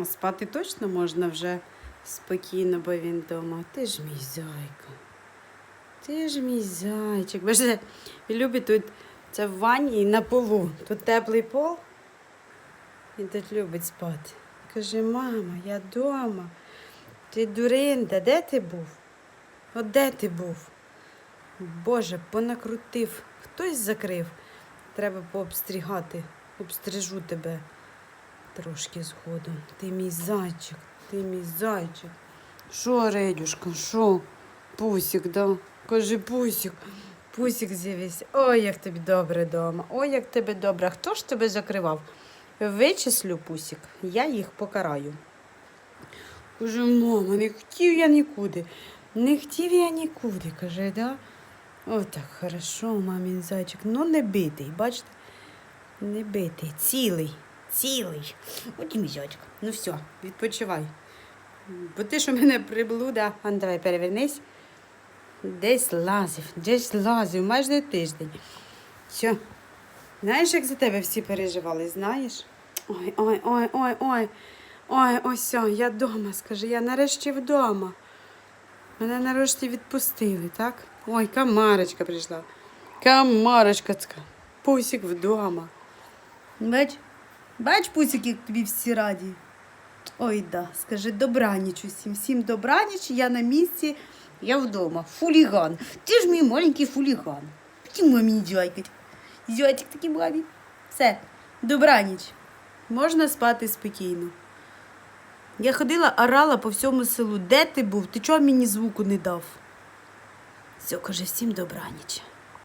А спати точно можна вже спокійно, бо він вдома. Ти ж мій зайка. Ти ж мій зайчик. Бачите, він любить тут це в ванні і на полу. Тут теплий пол. Він тут любить спати. Каже, мама, я вдома. Ти дуринда, де ти був? От де ти був? Боже, понакрутив, хтось закрив. Треба пообстрігати. Обстрижу тебе трошки згодом. Ти мій зайчик, ти мій зайчик. Що, Редюшка, що? Пусік, да? Кажи, пусік. Пусік з'явився. Ой, як тобі добре вдома. Ой, як тобі добре. Хто ж тебе закривав? Вичислю, пусік, я їх покараю. Каже, мама, не хотів я нікуди. Не хотів я нікуди, каже, да? О, так, хорошо, мамін зайчик. Ну, не битий, бачите? Не битий, цілий, цілий. От і. Ну все, відпочивай. Бо ти ж у мене приблуда. А ну, давай перевернись. Десь лазив, десь лазив, майже тиждень. Все. Знаєш, як за тебе всі переживали, знаєш? Ой, ой, ой, ой, ой. Ой, ось, я вдома, скажи, я нарешті вдома. Мене нарешті відпустили, так? Ой, камарочка прийшла. Камарочка. Пусік вдома. Бач, бач, пусік, як тобі всі раді. Ой, да, скажи добраніч усім. Всім добраніч, я на місці, я вдома. Фуліган. Ти ж мій маленький фуліган. Чому мені дякать? Зятик такий мамі. Все, добраніч. Можна спати спокійно. Я ходила, орала по всьому селу. Де ти був? Ти чого мені звуку не дав? Все, каже, всім добраніч.